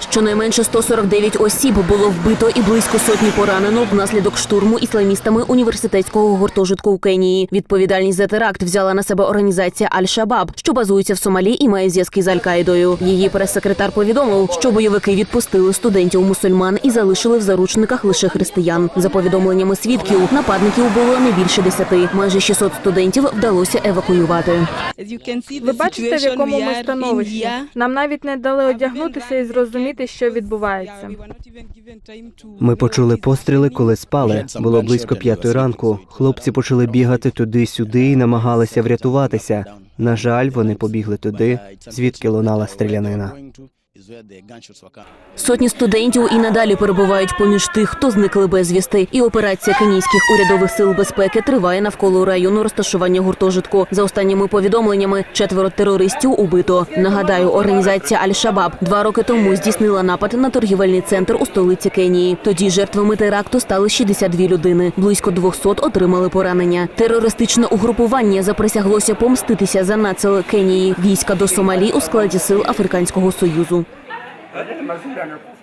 Щонайменше 149 осіб було вбито і близько сотні поранено внаслідок штурму ісламістами університетського гуртожитку у Кенії. Відповідальність за теракт взяла на себе організація Аль-Шабаб, що базується в Сомалі і має зв'язки з Аль-Каїдою. Її прес-секретар повідомив, що бойовики відпустили студентів мусульман і залишили в заручниках лише християн. За повідомленнями свідків, нападників було не більше десяти. Майже 600 студентів вдалося евакуювати. Ви бачите, в якому ми становищі. Нам навіть не дали одягнутися і зрозуміти, що відбувається. Ми почули постріли, коли спали. Було близько п'ятої ранку. Хлопці почали бігати туди-сюди і намагалися врятуватися. На жаль, вони побігли туди, звідки лунала стрілянина. Сотні студентів і надалі перебувають поміж тих, хто зникли безвісти. І операція кенійських урядових сил безпеки триває навколо району розташування гуртожитку. За останніми повідомленнями, четверо терористів убито. Нагадаю, організація Аль-Шабаб два роки тому здійснила напад на торгівельний центр у столиці Кенії. Тоді жертвами теракту стали 62 людини. Близько 200 отримали поранення. Терористичне угрупування заприсяглося помститися за нацел Кенії. Війська до Сомалі у складі сил Африканського союзу. The most.